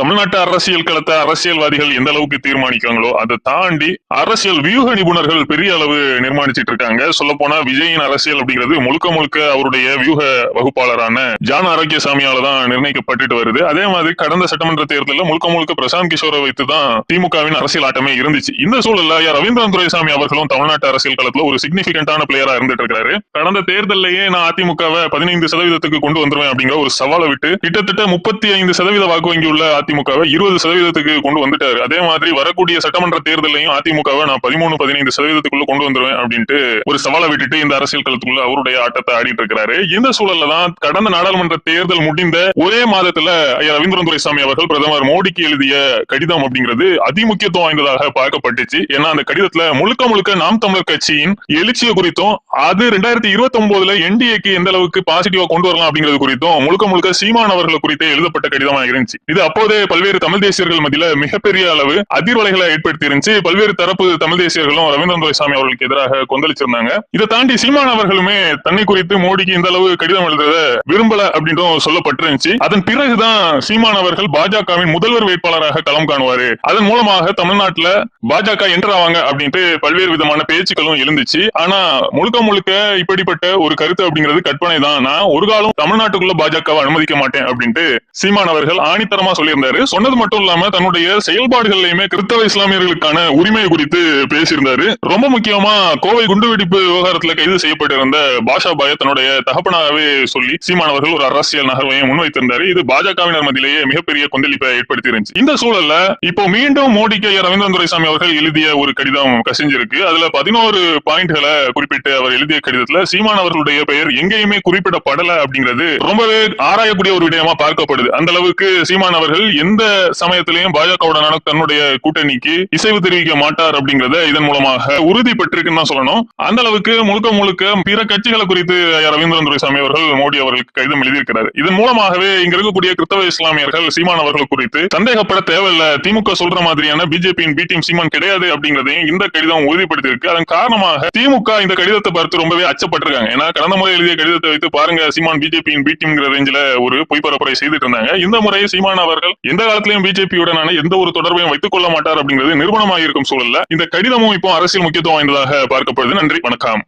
தமிழ்நாட்டு அரசியல் களத்தை அரசியல்வாதிகள் எந்த அளவுக்கு தீர்மானிக்காங்களோ அதை தாண்டி அரசியல் வியூக நிபுணர்கள் பெரிய அளவு நிர்மாணிச்சிட்டு இருக்காங்க. சொல்ல போனா விஜயின் அரசியல் அப்படிங்கிறது முழுக்க முழுக்க அவருடைய வியூக வகுப்பாளரான ஜான் ஆரோக்கியசாமியால தான் நிர்ணயிக்கப்பட்டு வருது. அதே மாதிரி கடந்த சட்டமன்ற தேர்தலில் முழுக்க முழுக்க பிரசாந்த் கிஷோரை வைத்து தான் திமுகவின் அரசியல் ஆட்டமே இருந்துச்சு. இந்த சூழல்ல ஐயா ரவீந்திரன் துரைசாமி அவர்களும் தமிழ்நாட்டு அரசியல் களத்துல ஒரு சிக்னிபிகண்டான பிளேயரா இருந்துட்டு இருக்காரு. கடந்த தேர்தலையே நான் அதிமுகவை பதினைந்து சதவீதத்துக்கு கொண்டு வந்துருவேன் அப்படிங்கிற ஒரு சவாலை விட்டு கிட்டத்தட்ட முப்பத்தி ஐந்து சதவீத வாக்கு வங்கி உள்ள அதிமுகவை இருபது சதவீதத்துக்கு கொண்டு வந்துட்டாரு. அதே மாதிரி வரக்கூடிய சட்டமன்ற தேர்தலையும் அதிமுகவை நான் பதிமூணு பதினைந்து சதவீதத்துக்குள்ள கொண்டு வந்துருவேன் அப்படின்ட்டு ஒரு சவாலை விட்டுட்டு இந்த அரசியல் களத்துக்குள்ள அவருடைய ஆட்டத்தை ஆடிட்டு இருக்கிறாரு. இந்த சூழல்ல தான் கடந்த நாடாளுமன்ற தேர்தல் முடிந்த ஒரே மாதத்துல ஐயா ரவீந்திரன் துரைசாமி அவர்கள் பிரதமர் மோடிக்கு எழுதிய கடிதம் அப்படிங்கிறது அதிமுக்கியத்துவம் வாய்ந்ததாக பார்க்கப்பட்டுச்சு. ஏன்னா அந்த கடிதத்துல முழுக்க முழுக்க நாம் தமிழர் கட்சியின் எழுச்சியை குறித்தும் அது ரெண்டாயிரத்தி இருபத்தி ஒன்பதுல என்டிஏக்கு எந்த அளவுக்கு பாசிட்டிவா கொண்டு வரலாம் அப்படிங்கிறது குறித்தும் முழுக்க முழுக்க சீமான் அவர்கள் குறித்தே எழுதப்பட்ட கடிதமா இருந்துச்சு. இது அப்போதே பல்வேறு தமிழ் தேசியர்கள் மத்தியில மிகப்பெரிய அளவு அதிர்வலைகளை ஏற்படுத்தி இருந்துச்சு. பல்வேறு தரப்பு தமிழ் தேசியர்களும் ரவீந்திரன் துரைசாமி அவர்களுக்கு எதிராக கொந்தளிச்சிருந்தாங்க. இதை தாண்டி சீமான் அவர்களுமே தன்னை குறித்து மோடிக்கு இந்த அளவு கடிதம் எழுதுறத விரும்பல அப்படின்றும் சொல்லப்பட்டிருந்துச்சு அதன் பிறகுதான் சீமான் அவர்கள் பாஜகவின் முதல்வர் வேட்பாளராக களம் காணுவாரு. அதன் மூலமாக தமிழ்நாட்டுல பாஜக என்டர் ஆவாங்க அப்படின்ட்டு பல்வேறு விதமான பேச்சுக்களும் எழுந்துச்சு. ஆனா முழுக்க முழுக்க இப்படிப்பட்ட ஒரு கருத்து அப்படிங்கிறது கற்பனை தான் நான் ஒரு காலம் தமிழ்நாட்டுக்குள்ள பாஜகவை அனுமதிக்க மாட்டேன் அப்படின்ட்டு சீமான் அவர்கள் ஆணித்தரமா சொல்லியிருந்தாரு சொன்னது மட்டும் இல்லாம தன்னுடைய செயல்பாடுகள்லயுமே கிறிஸ்தவ இஸ்லாமியர்களுக்கான உரிமை குறித்து பேசியிருந்தாரு. ரொம்ப முக்கியமா கோவை குண்டுவெடிப்பு விவகாரத்துல கைது செய்யப்பட்டிருந்த பாஷா பாய தன்னுடைய தகப்பனாகவே சொல்லி சீமானவர்கள் ஒரு அரசியல் நகர்வையும் முன்வைத்திருந்தாரு. இது பாஜகவினர் மத்தியிலேயே மிகப்பெரிய கொந்தளிப்பை ஏற்படுத்தி இருந்துச்சு இந்த சூழல்ல இப்போ மீண்டும் மோடிக்கு ஐயா ரவீந்திரன் துரைசாமி அவர்கள் எழுதிய ஒரு கடிதம் கசிஞ்சிருக்கு. அதுல பதினோரு பாயிண்ட்களை குறிப்பிட்டு அவர் எழுதிய கடிதத்துல சீமான் அவர்களுடைய பெயர் எங்கேயுமே குறிப்பிடப்படல அப்படிங்கிறது ரொம்பவே ஆராயக்கூடிய ஒரு விடயமா பார்க்கப்படுது. அந்த அளவுக்கு சீமான் அவர்கள் எந்த சமயத்திலையும் பாஜகவுடனான தன்னுடைய கூட்டணிக்கு இசைவு தெரிவிக்க மாட்டார் அப்படிங்கறத இதன் மூலமாக உறுதி பெற்றிருக்குன்னு தான் சொல்லணும். அந்த அளவுக்கு முழுக்க முழுக்க பிற கட்சிகளை குறித்து ரவீந்திரன் துரைசாமி அவர்கள் மோடி அவர்களுக்கு கடிதம் எழுதியிருக்கிறார். இதன் மூலமாகவே இங்க இருக்கக்கூடிய கிறிஸ்தவ இஸ்லாமியர்கள் சீமான் அவர்கள் குறித்து சந்தேகப்பட தேவையில்ல. திமுக சொல்ற மாதிரியான பிஜேபியின் பி டீம் சீமான் கிடையாது அப்படிங்கறதையும் இந்த கடிதம் உறுதிப்படுத்தியிருக்கு. அதன் காரணமாக திமுக இந்த கடிதத்தை பார்த்து ரொம்பவே அச்சப்பட்டிருக்காங்க. ஏன்னா கடந்த முறை எழுதிய கடிதத்தை வைத்து பாருங்க சீமான் பிஜேபியின் பி டீம்ங்கிற ரேஞ்சில ஒரு பொய் பரப்புரை செய்துட்டு இருந்தாங்க. இந்த முறை சீமான் அவர்கள் எந்த காலத்திலையும் பிஜேபியுடனான எந்த ஒரு தொடர்பையும் வைத்துக் கொள்ள மாட்டார் அப்படிங்கிறது நிறுவனமாக இருக்கும் சூழல்ல இந்த கடிதமும் இப்போ அரசியல் முக்கியத்துவம் வாய்ந்ததாக பார்க்கப்படுது. நன்றி வணக்கம்.